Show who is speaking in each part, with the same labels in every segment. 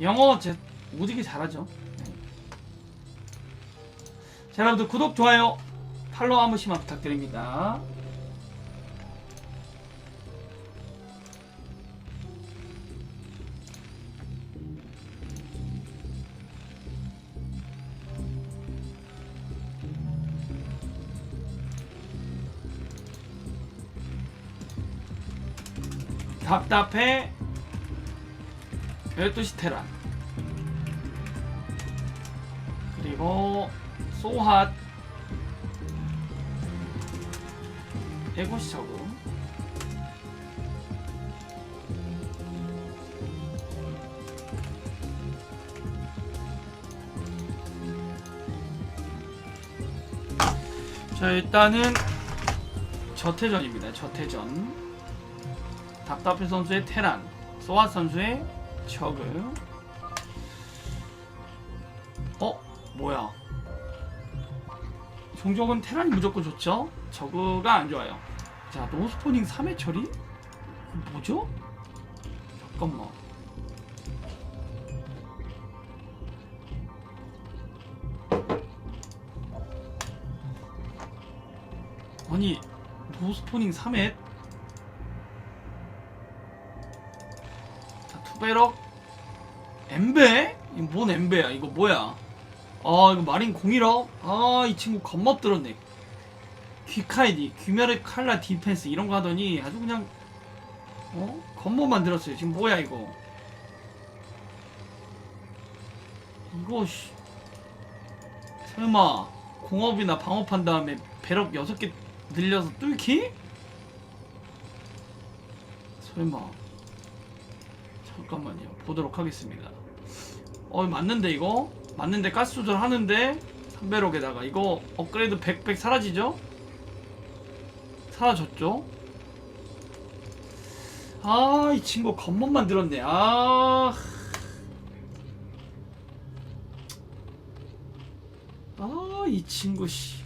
Speaker 1: 영어 제 오지게 잘하죠. 네. 자, 여러분들 구독, 좋아요, 팔로우 한 번씩만 부탁드립니다. 답답해 12시 테란. 그리고 소핫. 에고시 저그 자 일단은 저태전입니다. 저태전. 답답해 선수의 테란, 소아 선수의 저그. 어? 뭐야? 종족은 테란이 무조건 좋죠? 저그가 안 좋아요. 자, 노스포닝 3회 처리? 뭐죠? 잠깐만. 아니, 노스포닝 3회? 자, 투베럭 엠베? 이거 뭔 엠베야? 이거 뭐야? 아 이거 마린 공이라? 아이 친구 겁먹 들었네 귀카이디, 귀멸의 칼라 디펜스 이런 거 하더니 아주 그냥 어? 겉멋 만들었어요 지금 뭐야 이거 이거 씨 설마 공업이나 방업한 다음에 배럭 6개 늘려서 뚫기? 설마 잠깐만요 보도록 하겠습니다 어 맞는데 이거? 맞는데 가스 조절 하는데 3배럭에다가 이거 업그레이드 100, 100 사라지죠? 사라졌죠? 아 이 친구 겉멋 만들었네 아... 아, 이 친구, 씨.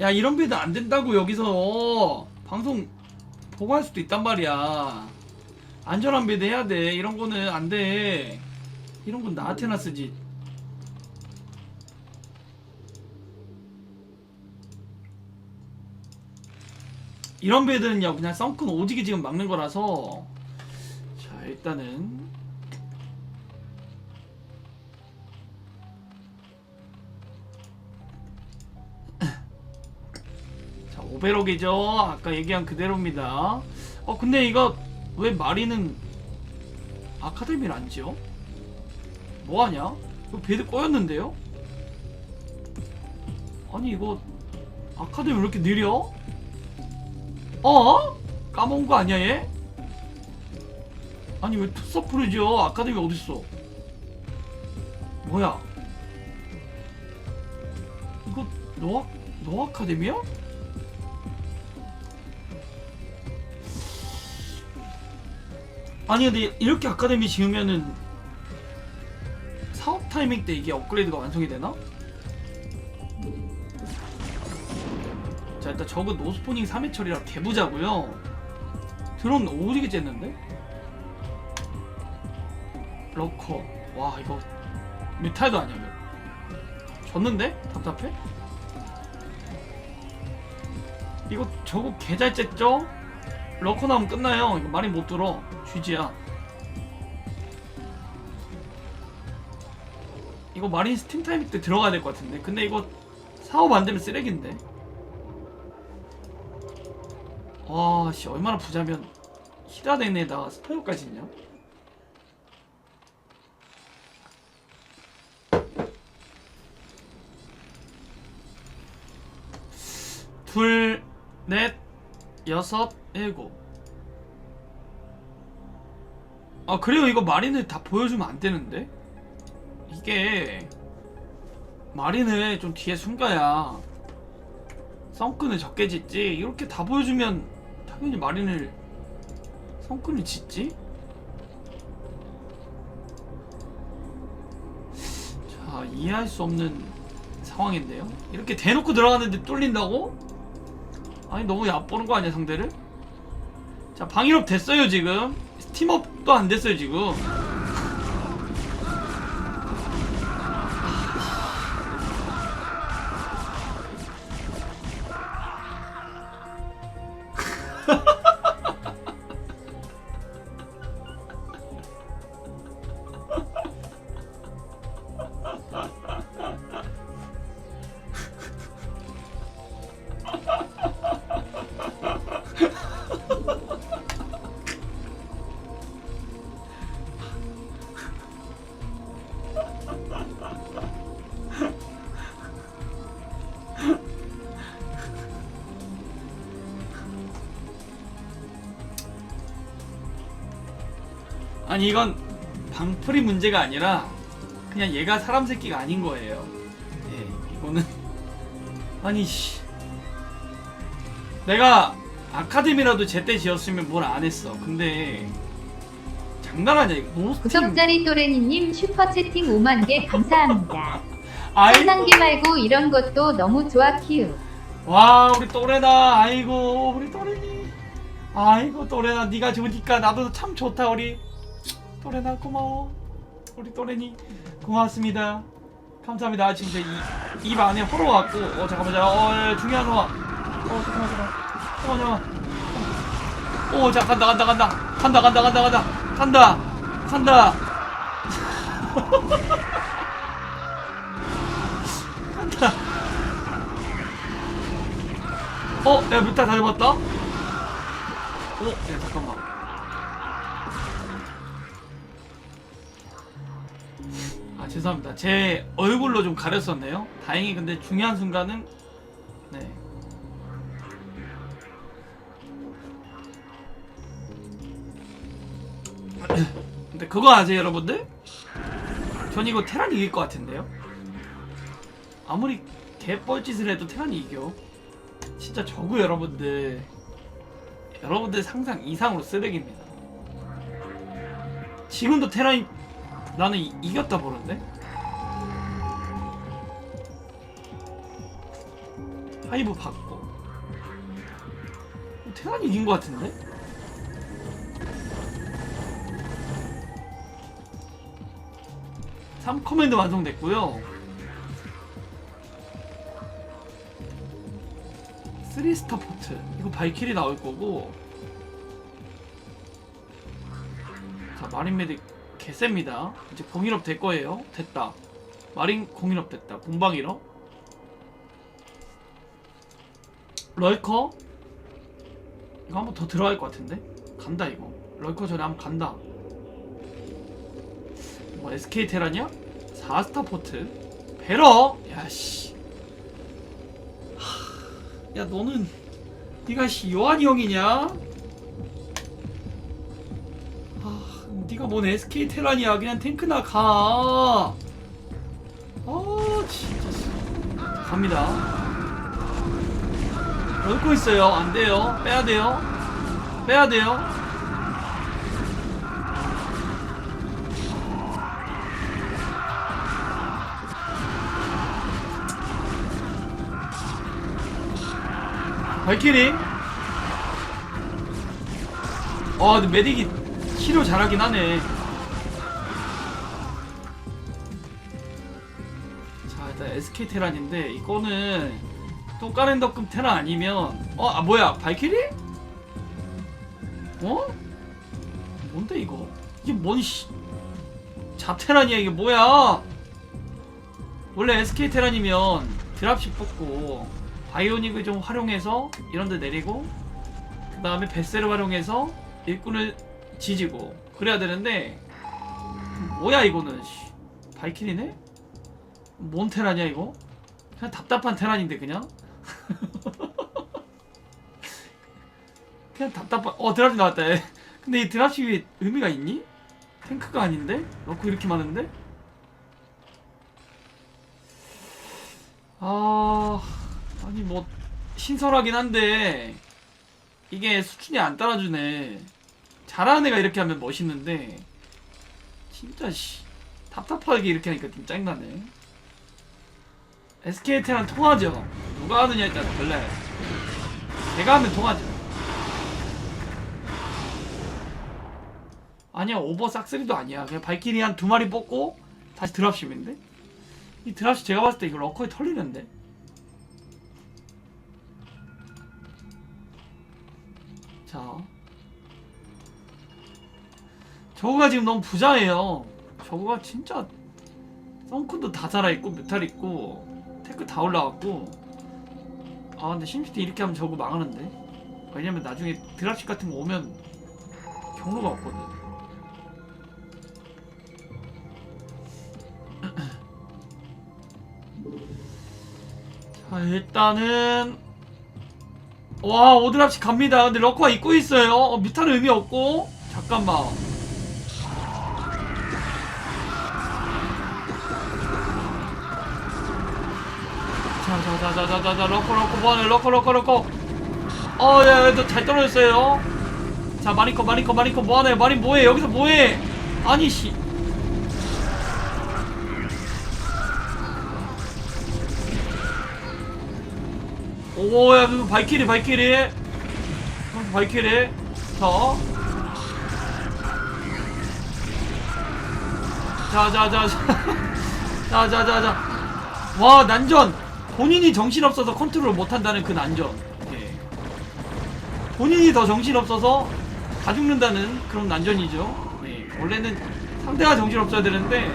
Speaker 1: 야, 이런 배도 안 된다고, 여기서. 방송 보고 할 수도 있단 말이야. 안전한 배드 해야 돼. 이런 거는 안 돼. 이런 건 나한테나 쓰지. 이런 배드는요, 그냥 썬큰 오지게 지금 막는 거라서. 자, 일단은. 자, 오베록이죠. 아까 얘기한 그대로입니다. 어, 근데 이거 왜 마리는 아카데미를 안 지어? 뭐하냐? 이거 배드 꼬였는데요? 아니 이거 아카데미 왜 이렇게 느려? 어? 까먹은 거 아니야 얘? 아니 왜 투서프를 지어? 아카데미 어딨어? 뭐야? 이거 노아 노아 아카데미야? 아니 근데 이렇게 아카데미 지으면은 사업 타이밍 때 이게 업그레이드가 완성이 되나? 자 일단 저거 노스포닝 3회 처리라 개부자고요 드론 오지게 쨌는데? 러커 와 이거 뮤탈도 아니야 이거 졌는데? 답답해? 이거 저거 개잘 쨌죠? 러커 나오면 끝나요 이거 말이 못 들어 쥐지야. 이거 마린 스팀 타이밍 때 들어가야 될 것 같은데. 근데 이거 사업 안 되면 쓰레기인데. 와씨 얼마나 부자면 히라덴에다가 스파이어까지 있냐? 둘, 넷, 여섯, 일곱. 아 그래요? 이거 마린을 다 보여주면 안 되는데? 이게 마린을 좀 뒤에 숨겨야 성끈을 적게 짓지? 이렇게 다 보여주면 당연히 마린을 성끈을 짓지? 자 이해할 수 없는 상황인데요? 이렇게 대놓고 들어가는데 뚫린다고? 아니 너무 얕보는 거 아니야 상대를? 자 방일업 됐어요 지금. 스팀업도 안 됐어요 지금 아니 이건 방풀이 문제가 아니라 그냥 얘가 사람 새끼가 아닌 거예요. 예, 이거는 아니 씨. 내가 아카데미라도 제때 지었으면 뭘 안 했어. 근데 장난하냐 이거.
Speaker 2: 구석자리 또레니님 슈퍼채팅 5만 개 감사합니다.
Speaker 1: 아이고.
Speaker 2: 상단계 말고 이런 것도 너무 좋아 키우.
Speaker 1: 와 우리 또래다. 아이고 우리 또래니. 아이고 또래나 네가 좋으니까 나도 참 좋다 우리 또래나 고마워. 우리 또래니 고맙습니다. 감사합니다. 아, 진짜 이, 입 안에 호러 왔고 어 잠깐만 잠깐 어 예, 중요한 거. 어 잠깐만 잠깐. 잠깐만 잠깐. 오자 간다 간다 간다 간다 간다 간다 간다 간다 간다. 간다. 어? 야 뮤타 다 잡았다? 어? 야 잠깐만 죄송합니다. 제 얼굴로 좀 가렸었네요. 다행히 근데 중요한 순간은 네. 근데 그거 아세요 여러분들? 전 이거 테란 이길 것 같은데요? 아무리 개뻘짓을 해도 테란이 이겨. 진짜 저구 여러분들. 여러분들 상상 이상으로 쓰레기입니다. 지금도 테란이 나는 이, 이겼다 보는데? 하이브 받고. 테란이 이긴 것 같은데? 삼 커맨드 완성됐고요. 3스타 포트. 이거 발키리 나올 거고. 자 마린 메딕 개셉니다. 이제 공일업 될 거예요. 됐다. 마린 공일업 됐다. 공방 일업 럴커? 이거 한번 더 들어갈 것 같은데? 간다 이거. 럴커 전에 한번 간다. 뭐 SK 테란이야? 4스타 포트. 베러! 야씨. 야 너는 씨 요한이 형이냐? 네가 뭔 SK 테란이야 그냥 탱크나 가. 아 진짜 씨. 갑니다. 넣고 있어요. 안 돼요. 빼야 돼요. 빼야 돼요. 발키리 아 근데 메딕이 치료 잘하긴 하네 자 일단 SK 테란인데 이거는 또 까렌더급 테란 아니면 어? 아 뭐야 발키리? 어? 뭔데 이거 이게 뭔 씨... 잡테란이야 이게 뭐야 원래 SK 테란이면 드랍십 뽑고 바이오닉을 좀 활용해서 이런데 내리고 그 다음에 베스를 활용해서 일꾼을 지지고 그래야 되는데 뭐야 이거는 씨. 발키리네? 뭔 테란이야 이거? 그냥 답답한 테란인데 그냥? 그냥 답답한 어 드랍십 나왔다 근데 이 드랍십이 의미가 있니? 탱크가 아닌데? 넣고 이렇게 많은데? 아... 아니 뭐 신선하긴 한데 이게 수준이 안 따라주네 잘하는 애가 이렇게 하면 멋있는데 진짜 씨. 답답하게 이렇게 하니까 좀 짜증나네. SKT랑 통하죠. 누가 하느냐에 따라 달라요. 제가 하면 통하죠. 아니야 오버 싹쓸이도 아니야. 그냥 발키리 한 두 마리 뽑고 다시 드랍십인데? 이 드랍십 제가 봤을 때 이거 러커에 털리는데? 자 저거가 지금 너무 부자예요. 저거가 진짜 썬쿤도 다 살아있고 뮤탈 있고 테크 다 올라왔고. 아 근데 심시티 이렇게 하면 저거 망하는데? 왜냐면 나중에 드랍십 같은 거 오면 경로가 없거든. 자 일단은 와 오드랍씩 갑니다. 근데 러커가 입고 있어요. 어, 뮤탈은 의미 없고. 잠깐만 자자자자자자 러커 러커 뭐하네 러커 러커 러커 어야너잘 떨어졌어요 자 마리커 마리커 마리커 뭐하네 마리 뭐해 여기서 뭐해 아니 씨 오야 그 발키리 발키리 어, 발키리 자 자자자 자 자자자 와 난전 본인이 정신없어서 컨트롤 못한다는 그 난전 예. 본인이 더 정신없어서 다 죽는다는 그런 난전이죠 예. 원래는 상대가 정신없어야 되는데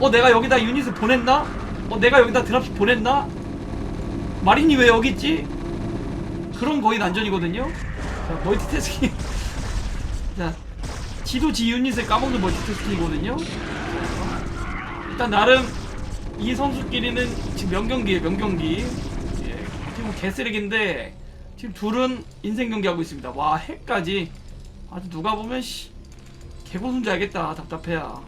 Speaker 1: 어 내가 여기다 유닛을 보냈나? 어 내가 여기다 드랍십 보냈나? 마린이 왜 여기 있지? 그런 거의 난전이거든요 자 멀티태스킹 자 지도 지 유닛을 까먹는 멀티태스킹이거든요 일단 나름 이 선수끼리는 지금 명경기에 명경기. 예, 지금 개쓰레기인데 지금 둘은 인생 경기 하고 있습니다. 와 핵까지. 아주 누가 보면 씨 개고순지 알겠다 답답해야.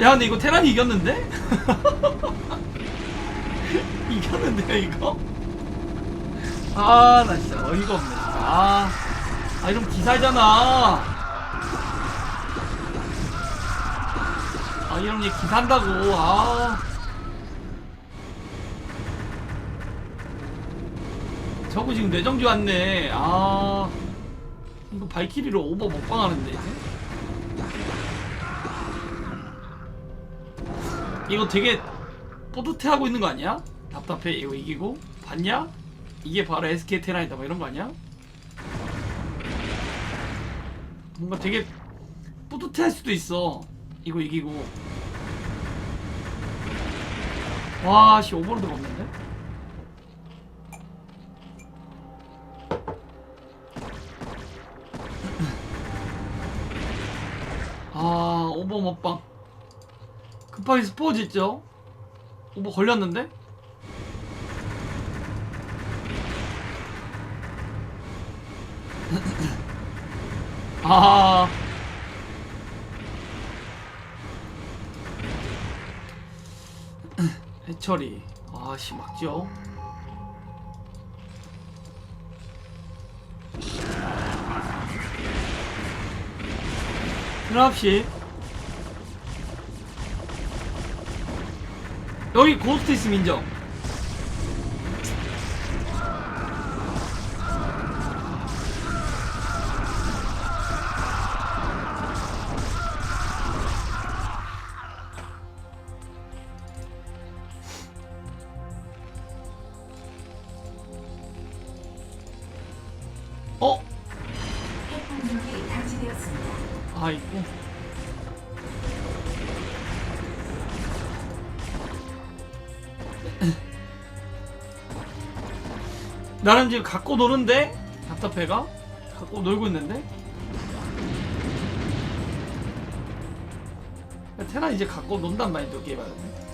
Speaker 1: 야 근데 이거 테란이 이겼는데? 이겼는데요 이거? 아 나 진짜 어이가 없네 아, 아 이러면 기사잖아. 아 이러면 얘 기사한다고. 아. 저거 지금 뇌정지 왔네. 아. 이거 발키리로 오버 먹방하는데 이거 되게 뿌듯해하고 있는 거 아니야? 답답해 이거 이기고? 봤냐? 이게 바로 SK 테란이다 뭐 이런 거 아니야? 뭔가 되게 뿌듯해할 수도 있어 이거 이기고 와씨 오버로드가 없는데? 아 오버 먹방 급하게 스포즈 있죠? 오버 걸렸는데? 아. 해철이. 아씨, 막죠? 드랍시. 여기 고스트 있음 인정. 어? 아이고. 나는 지금 갖고 노는데 답답해가 갖고 놀고 있는데 테란 이제 갖고 논단 말이야 게임 하는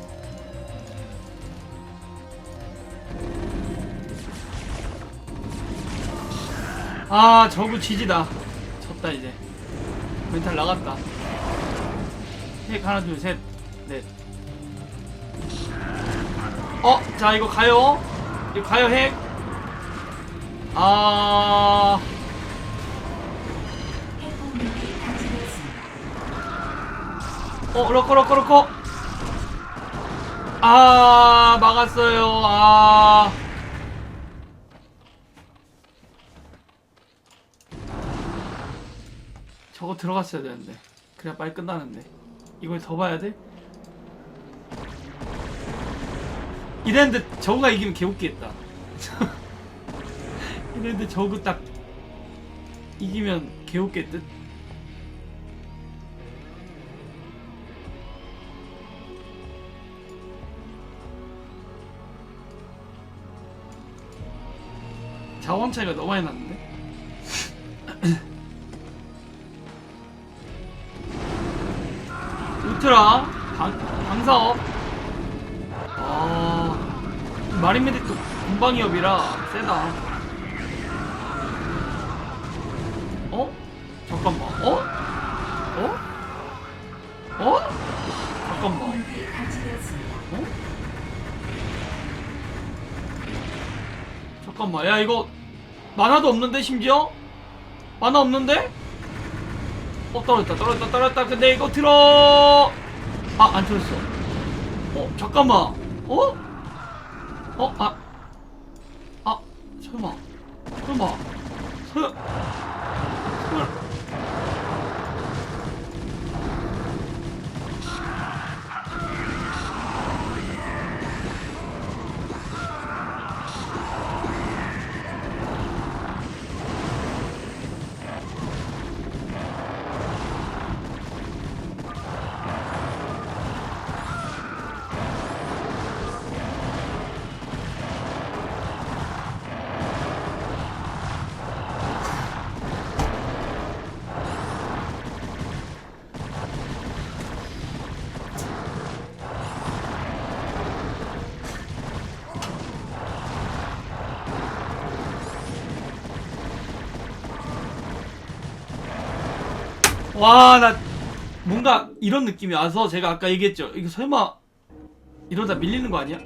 Speaker 1: 아 저구 지지다. 졌다 이제. 멘탈 나갔다. 핵 하나 둘셋넷 어? 자 이거 가요. 이거 가요 핵. 아... 어 러커 러커 러커. 아 막았어요. 아 저거 들어갔어야 되는데. 그래야 빨리 끝나는데. 이걸 더 봐야 돼? 이랬는데 저거가 이기면 개웃기겠다. 이랬는데 저거 딱 이기면 개웃겠듯? 자원 차이가 너무 많이 났는 울트라 방, 방사업 아 마린메딕도 공방이업이라 세다 어? 잠깐만 어? 어? 어? 잠깐만. 어? 잠깐만 야 이거 만화도 없는데 심지어? 만화 없는데? 어 떨어졌다 떨어졌다 떨어졌다. 근데 이거 들어! 아 안 들었어. 어 잠깐만. 어? 어? 아. 아, 설마 설마 설설 와, 나 뭔가 이런 느낌이 와서 제가 아까 얘기했죠. 이거 설마 이러다 밀리는 거 아니야?